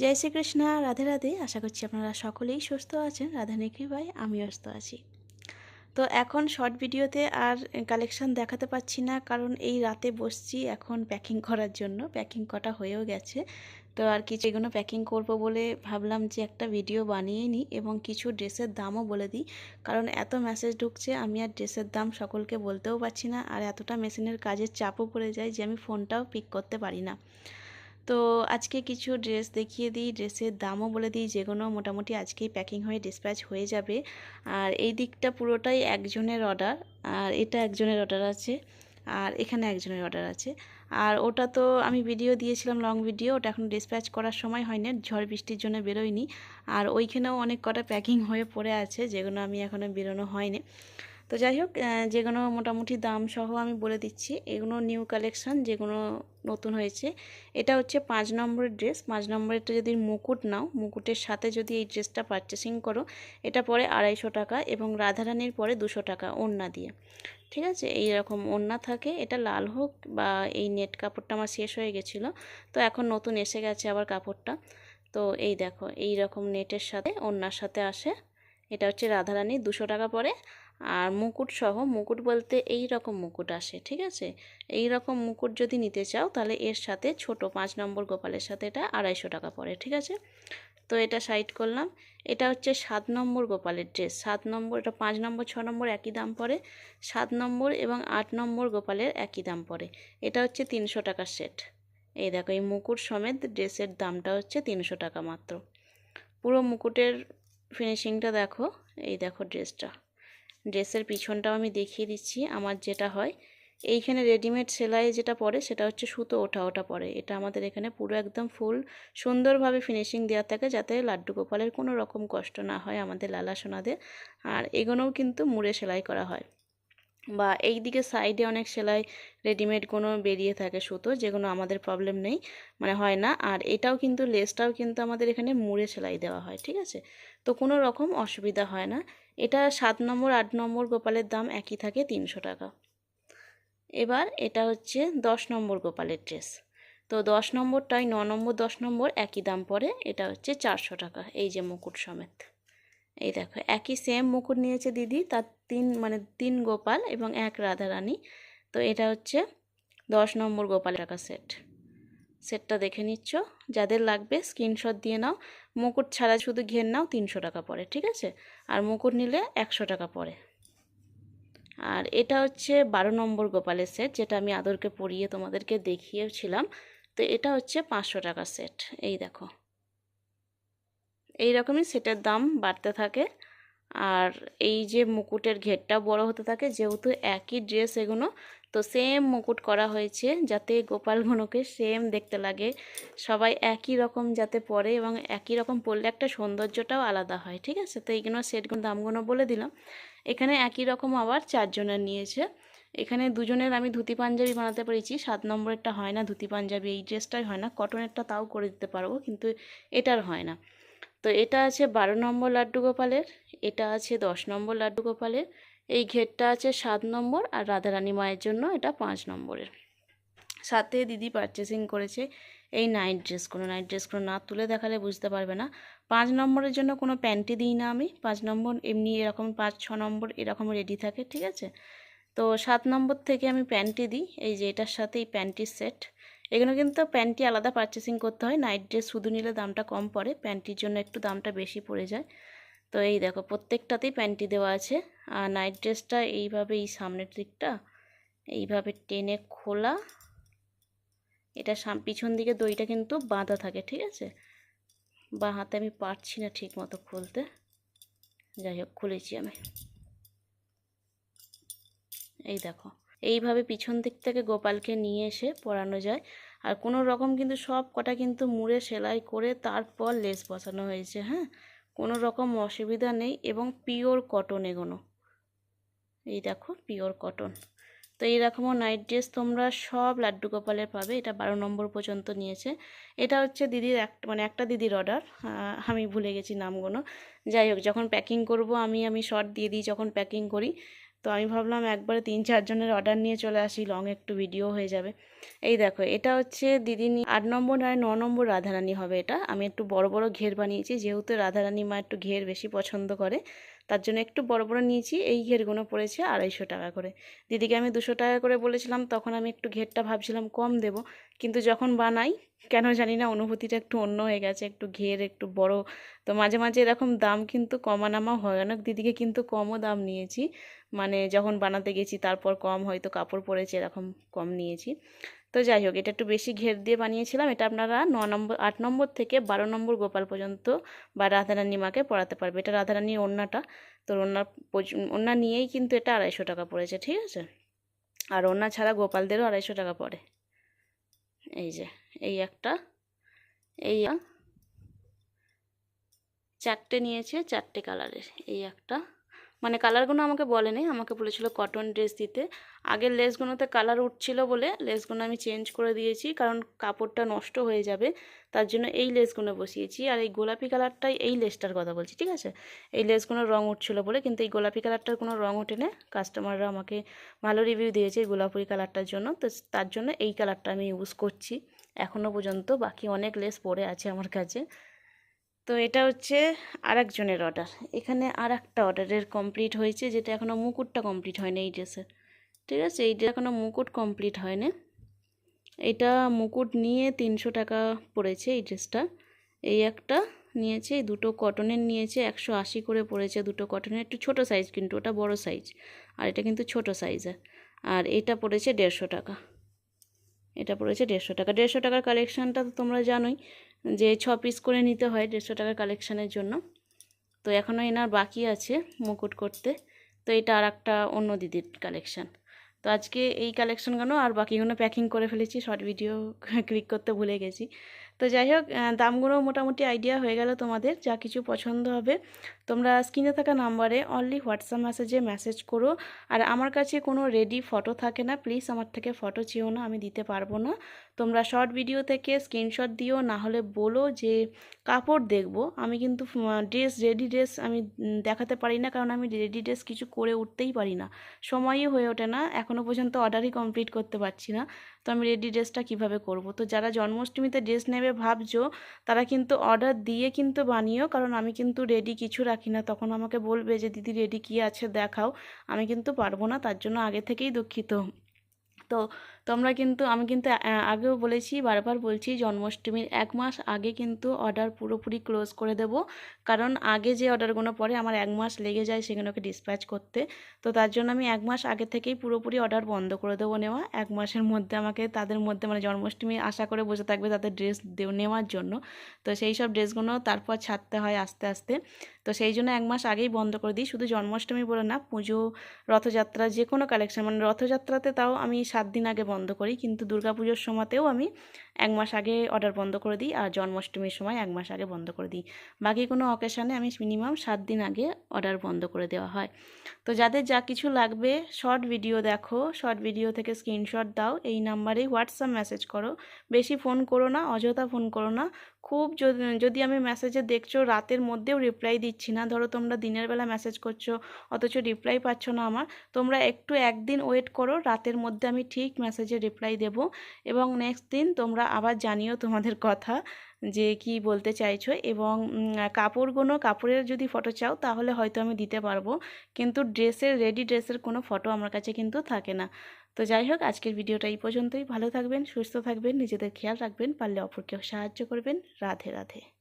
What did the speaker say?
জয় শ্রীকৃষ্ণ, রাধে রাধে। আশা করছি আপনারা সকলেই সুস্থ আছেন। রাধা নেকি ভাই আমি সুস্থ আছি। তো এখন শর্ট ভিডিওতে আর কালেকশন দেখাতে পাচ্ছি না, কারণ এই রাতে বসছি এখন প্যাকিং করার জন্য। প্যাকিং কটা হয়েও গেছে। তো আর কিছু এগুলো প্যাকিং করব বলে ভাবলাম যে একটা ভিডিও বানিয়ে নিই এবং কিছু ড্রেসের দামও বলে দিই। কারণ এত মেসেজ ঢুকছে, আমি আর ড্রেসের দাম সকলকে বলতেও পারছি না। আর এতটা মেশিনের কাজের চাপও পড়ে যায় যে আমি ফোনটাও পিক করতে পারি না। তো আজকে কিছু ড্রেস দেখিয়ে দিই। ড্রেসের দামও বলে দিই যেগুলো মোটামুটি আজকেই প্যাকিং হয়ে ডিসপ্যাচ হয়ে যাবে। আর এই দিকটা পুরোটাই একজনের অর্ডার, আর এটা একজনের অর্ডার আছে, আর এখানে একজনের অর্ডার আছে। আর ওটা তো আমি ভিডিও দিয়েছিলাম, লং ভিডিও, ওটা এখন ডিসপ্যাচ করার সময় হয়নি, ঝড় বৃষ্টির জন্য বেরোয়নি। আর ওইখানেও অনেক কটা প্যাকিং হয়ে পড়ে আছে, যেগুলো আমি এখনও বেরোনো হয়নি। তো যাই হোক যেগুলো মোটামুটি দাম সহ আমি বলে দিচ্ছি। এগুলো নিউ কালেকশান যেগুলো নতুন হয়েছে। এটা হচ্ছে পাঁচ নম্বরের ড্রেস পাঁচ নম্বরেরটা যদি মুকুট নাও, মুকুটের সাথে যদি এই ড্রেসটা পারচেসিং করো, এটা পরে আড়াইশো টাকা এবং রাধারানীর পরে দুশো টাকা ওড়না দিয়ে। ঠিক আছে? এই রকম ওড়না থাকে। এটা লাল হোক বা এই নেট কাপড়টা আমার শেষ হয়ে গেছিল, তো এখন নতুন এসে গেছে আবার কাপড়টা। তো এই দেখো এই রকম নেটের সাথে, ওড়নার সাথে আসে। এটা হচ্ছে রাধারানী দুশো টাকা পরে। আর মুকুট সহ মুকুট বলতে এই রকম মুকুট আসে, ঠিক আছে? এই রকম মুকুট যদি নিতে চাও তাহলে এর সাথে ছোট পাঁচ নম্বর গোপালের সাথে এটা আড়াইশো টাকা পড়ে, ঠিক আছে? তো এটা সাইড করলাম। এটা হচ্ছে সাত নম্বর গোপালের ড্রেস সাত নম্বর, এটা পাঁচ নম্বর, ছ নম্বর একই দাম পড়ে। সাত নম্বর এবং আট নম্বর গোপালের একই দাম পড়ে। এটা হচ্ছে তিনশো টাকার সেট এই দেখো, এই মুকুট সমেত ড্রেসের দামটা হচ্ছে তিনশো টাকা মাত্র। পুরো মুকুটের ফিনিশিংটা দেখো। এই দেখো ড্রেসটা ড্রেসের পিছনটাও আমি দেখিয়ে দিচ্ছি, আমার যেটা হয়। এইখানে রেডিমেড সেলাই যেটা পরে সেটা হচ্ছে সুতো ওঠা ওঠা পরে। এটা আমাদের এখানে পুরো একদম ফুল সুন্দরভাবে ফিনিশিং দেওয়া থাকে যাতে লাড্ডু গোপালের কোনো রকম কষ্ট না হয় আমাদের লালা সোনাদের। আর এগুলোও কিন্তু মুড়ে সেলাই করা হয়। বা এই দিকে সাইডে অনেক সেলাই রেডিমেড কোনো বেরিয়ে থাকে সুতো, যেগুলো আমাদের প্রবলেম নেই মানে হয় না। আর এটাও কিন্তু লেসটাও কিন্তু আমাদের এখানে মুড়ে সেলাই দেওয়া হয়, ঠিক আছে? তো কোনো রকম অসুবিধা হয় না। এটা সাত নম্বর, আট নম্বর গোপালের দাম একই থাকে তিনশো টাকা। এবার এটা হচ্ছে দশ নম্বর গোপালের ড্রেস তো দশ নম্বরটাই, ন নম্বর, দশ নম্বর একই দাম পড়ে, এটা হচ্ছে চারশো টাকা, এই যে মুকুট সমেত। এই দেখো, একই সেম মুকুট নিয়েছে দিদি, তার তিন মানে তিন গোপাল এবং এক রাধারানী। তো এটা হচ্ছে দশ নম্বর গোপাল টাকা সেট সেটটা দেখে নিচ্ছ, যাদের লাগবে স্ক্রিনশট দিয়ে নাও। মুকুট ছাড়া শুধু ঘের নাও, তিনশো টাকা পড়ে, ঠিক আছে? আর মুকুট নিলে একশো টাকা পড়ে। আর এটা হচ্ছে বারো নম্বর গোপালের সেট যেটা আমি আদরকে পরিয়ে তোমাদেরকে দেখিয়েছিলাম। তো এটা হচ্ছে পাঁচশো টাকা সেট এই দেখো। এই রকমই সেটের দাম বাড়তে থাকে। আর এই যে মুকুটের ঘেরটা বড় হতে থাকে, যেহেতু একই ড্রেস এগুলো তো সেম মুকুট করা হয়েছে যাতে গোপালগুলোকে সেম দেখতে লাগে। সবাই একই রকম যাতে পরে এবং একই রকম পরলে একটা সৌন্দর্যটাও আলাদা হয়, ঠিক আছে? তো এইগুলো সেটগুলো দামগুলো বলে দিলাম। এখানে একই রকম আবার চারজনের নিয়েছে। এখানে দুজনের আমি ধুতি পাঞ্জাবি বানাতে পেরেছি, সাত নম্বরেরটা হয় না ধুতি পাঞ্জাবি, এই ড্রেসটাই হয় না। কটনেরটা তাও করে দিতে পারব, কিন্তু এটার হয় না। তো এটা আছে বারো নম্বর লাড্ডু গোপালের, এটা আছে দশ নম্বর লাড্ডু গোপালের, এই ঘেরটা আছে সাত নম্বর আর রাধারানী মায়ের জন্য এটা পাঁচ নম্বরের। সাথে দিদি পারচেসিং করেছে এই নাইট ড্রেসগুলো নাইট ড্রেসগুলো না তুলে দেখালে বুঝতে পারবে না। পাঁচ নম্বরের জন্য কোনো প্যান্টি দিই না আমি, পাঁচ নম্বর এমনি এরকম পাঁচ, ছ নম্বর এরকম রেডি থাকে, ঠিক আছে? তো সাত নম্বর থেকে আমি প্যান্টি দিই, এই যে এটার সাথে এই প্যান্টির সেট এগুলো কিন্তু প্যান্টটি আলাদা পারচেসিং করতে হয়। নাইট ড্রেস শুধু নিলে দামটা কম পড়ে, প্যান্টির জন্য একটু দামটা বেশি পড়ে যায়। তো এই দেখো, প্রত্যেকটাতেই প্যান্টি দেওয়া আছে। আর নাইট ড্রেসটা এইভাবে এই সামনের দিকটা, এইভাবে টেনে খোলা। এটা সাম, পিছন দিকে দইটা কিন্তু বাঁধা থাকে, ঠিক আছে? বা হাতে আমি পারছি না ঠিক মতো খুলতে। যাই হোক, খুলেছি আমি। এই দেখো। এইভাবে পিছন দিক থেকে গোপালকে নিয়ে এসে পরানো যায়। আর কোনো রকম কিন্তু সব কটা কিন্তু মুড়ে সেলাই করে তারপর লেস বসানো হয়েছে হ্যাঁ? কোনো রকম অসুবিধা নেই এবং পিওর কটন এগোনো। এই দেখো, পিওর কটন। তো এইরকমও নাইট ড্রেস তোমরা সব লাড্ডু গোপালের পাবে, এটা বারো নম্বর পর্যন্ত নিয়েছে। এটা হচ্ছে দিদির এক মানে একটা দিদির অর্ডার আমি ভুলে গেছি নামগুলো যাই হোক, যখন প্যাকিং করব আমি আমি শর্ট দিয়ে দিই, যখন প্যাকিং করি তো আমি ভাবলাম একবারে তিন চারজনের অর্ডার নিয়ে চলে আসি লং একটু ভিডিও হয়ে যাবে। এই দেখো, এটা হচ্ছে দিদি নি- আট নম্বর নয়, ন নম্বর রাধারানী হবে এটা। আমি একটু বড় বড় ঘের বানিয়েছি, যেহেতু রাধারানী মা একটু ঘের বেশি পছন্দ করে, তার জন্য একটু বড় বড় নিয়েছি। এই ঘেরগুলো পড়েছে আড়াইশো টাকা করে। দিদিকে আমি দুশো টাকা করে বলেছিলাম, তখন আমি একটু ঘেরটা ভাবছিলাম কম দেব, কিন্তু যখন বানাই, কেন জানি না অনুভূতিটা একটু অন্য হয়ে গেছে, একটু ঘের, একটু বড় তো মাঝে মাঝে এরকম দাম কিন্তু কমানামা হয়। অনেক দিদিকে কিন্তু কমও দাম নিয়েছি। মানে যখন বানাতে গেছি তারপর কম হয়তো কাপড় পরেছে এরকম কম নিয়েছি। তো যাই হোক, এটা একটু বেশি ঘের দিয়ে বানিয়েছিলাম। এটা আপনারা ন নম্বর, আট নম্বর থেকে বারো নম্বর গোপাল পর্যন্ত বা রাধারানী মাকে পড়াতে পারবে। এটা রাধারানীর ওড়নাটা। তো ওড়নার পর্য- ওড়না নিয়েই কিন্তু এটা আড়াইশো টাকা পড়েছে, ঠিক আছে? আর ওড়না ছাড়া গোপালদেরও আড়াইশো টাকা পড়ে। এই যে, এই একটা, এই চারটে নিয়েছে, চারটে কালারের এই একটা। মানে কালারগুলো আমাকে বলেনি, আমাকে বলেছিল কটন ড্রেস দিতে। আগের লেসগুলোতে কালার উঠছিল বলে লেসগুলো আমি চেঞ্জ করে দিয়েছি, কারণ কাপড়টা নষ্ট হয়ে যাবে, তার জন্য এই লেসগুলো বসিয়েছি। আর এই গোলাপি কালারটাই এই লেসটার কথা বলছি, ঠিক আছে? এই লেসগুলোর রং উঠছিল বলে, কিন্তু এই গোলাপি কালারটার কোনো রং ওঠেনি কাস্টমাররা আমাকে ভালো রিভিউ দিয়েছে এই গোলাপি কালারটার জন্য, তো তার জন্য এই কালারটা আমি ইউজ করছি। এখনও পর্যন্ত বাকি অনেক লেস পরে আছে আমার কাছে। তো এটা হচ্ছে আর একজনের অর্ডার এখানে আর একটা অর্ডারের কমপ্লিট হয়েছে, যেটা এখনও মুকুটটা কমপ্লিট হয়নি এই ড্রেসের ঠিক আছে? এইটা এখনও মুকুট কমপ্লিট হয়নি। এটা মুকুট নিয়ে তিনশো টাকা পড়েছে এই ড্রেসটা এই একটা নিয়েছে, এই দুটো কটনের নিয়েছে, একশো আশি করে পড়েছে দুটো কটনের একটু ছোটো সাইজ কিন্তু, ওটা বড় সাইজ আর এটা কিন্তু ছোটো সাইজের আর এটা পড়েছে দেড়শো টাকা। এটা পড়েছে দেড়শো টাকা। দেড়শো টাকার কালেকশানটা তো তোমরা জানোই যে ছ পিস করে নিতে হয় দেড়শো টাকার কালেকশানের জন্য। তো এখনও এনার বাকি আছে মুকুট করতে। তো এটা আর একটা অন্য দিদির কালেকশান তো আজকে এই কালেকশানগুলো আর বাকিগুলো প্যাকিং করে ফেলেছি শর্ট ভিডিও ক্লিক করতে ভুলে গেছি। তো যাই হোক দামগুলো মোটামুটি আইডিয়া হয়ে গেল তোমাদের, যা কিছু পছন্দ হবে। তোমরা স্ক্রিনে থাকা নাম্বারে অনলি হোয়াটসঅ্যাপ মেসেজে মেসেজ করো। আর আমার কাছে কোনো রেডি ফটো থাকে না প্লিজ আমার থেকে ফটো চেয়েও না, আমি দিতে পারব না। তোমরা শর্ট ভিডিও থেকে স্ক্রিনশট দিও, না হলে বলো যে কাপড় দেখব। আমি কিন্তু ড্রেস রেডি ড্রেস আমি দেখাতে পারি না, কারণ আমি রেডি ড্রেস কিছু করে উঠতেই পারি না। সময়ই হয়ে ওঠে না এখনও পর্যন্ত অর্ডারই কমপ্লিট করতে পারছি না। তো আমি রেডি ড্রেসটা কীভাবে করব? তো যারা জন্মাষ্টমীতে ড্রেস নেবে ভাবছ, তারা কিন্তু অর্ডার দিয়ে কিন্তু বানিও, কারণ আমি কিন্তু রেডি কিছু রাখি না। তখন আমাকে বলবে যে, দিদি রেডি কী আছে দেখাও। আমি কিন্তু পারব না, তার জন্য আগে থেকেই দুঃখিত। তো তোমরা কিন্তু, আমি কিন্তু আগেও বলেছি, বারবার বলছি জন্মাষ্টমীর এক মাস আগে কিন্তু অর্ডার পুরোপুরি ক্লোজ করে দেব। কারণ আগে যে অর্ডারগুলো পড়ে আমার এক মাস লেগে যায় সেগুলোকে ডিসপ্যাচ করতে। তো তার জন্য আমি এক মাস আগে থেকেই পুরোপুরি অর্ডার বন্ধ করে দেবো নেওয়া। এক মাসের মধ্যে আমাকে, তাদের মধ্যে মানে জন্মাষ্টমী আশা করে বসে থাকবে তাদের ড্রেস নেওয়ার জন্য। তো সেই সব ড্রেসগুলো তারপর ছাড়তে হয় আস্তে আস্তে। তো সেই জন্য এক মাস আগেই বন্ধ করে দিই। শুধু জন্মাষ্টমী বলে না, পুজো, রথযাত্রা যে কোনো কালেকশন মানে রথযাত্রাতে তাও আমি সাত দিন আগে বন্ধ করি। কিন্তু দুর্গাপুজোর সময়তেও আমি এক মাস আগে অর্ডার বন্ধ করে দিই আর জন্মাষ্টমীর সময় এক মাস আগে বন্ধ করে দিই। বাকি কোনো অকেশানে আমি মিনিমাম সাত দিন আগে অর্ডার বন্ধ করে দেওয়া হয়। তো যাদের যা কিছু লাগবে শর্ট ভিডিও দেখো শর্ট ভিডিও থেকে স্ক্রিনশট দাও, এই নাম্বারেই হোয়াটসঅ্যাপ মেসেজ করো। বেশি ফোন করো না, অযথা ফোন করো না। খুব যদি আমি মেসেজে দেখছ, রাতের মধ্যেও রিপ্লাই দিচ্ছি না। ধরো তোমরা দিনের বেলা মেসেজ করছ, অথচ রিপ্লাই পাচ্ছ না আমার। তোমরা একটু একদিন ওয়েট করো, রাতের মধ্যে আমি ঠিক মেসেজে রিপ্লাই দেব। এবং নেক্সট দিন তোমরা আবার জানিও তোমাদের কথা। যে কি বলতে চাইছো এবং কাপড় কাপড়গুলো, কাপড়ের যদি ফটো চাও তাহলে হয়তো আমি দিতে পারব। কিন্তু ড্রেসের রেডি ড্রেসের কোনো ফটো আমার কাছে কিন্তু থাকে না। তো যাই হোক, আজকের ভিডিওটা এই পর্যন্তই। ভালো থাকবেন, সুস্থ থাকবেন, নিজেদের খেয়াল রাখবেন, পারলে অপরকেও সাহায্য করবেন। রাধে রাধে।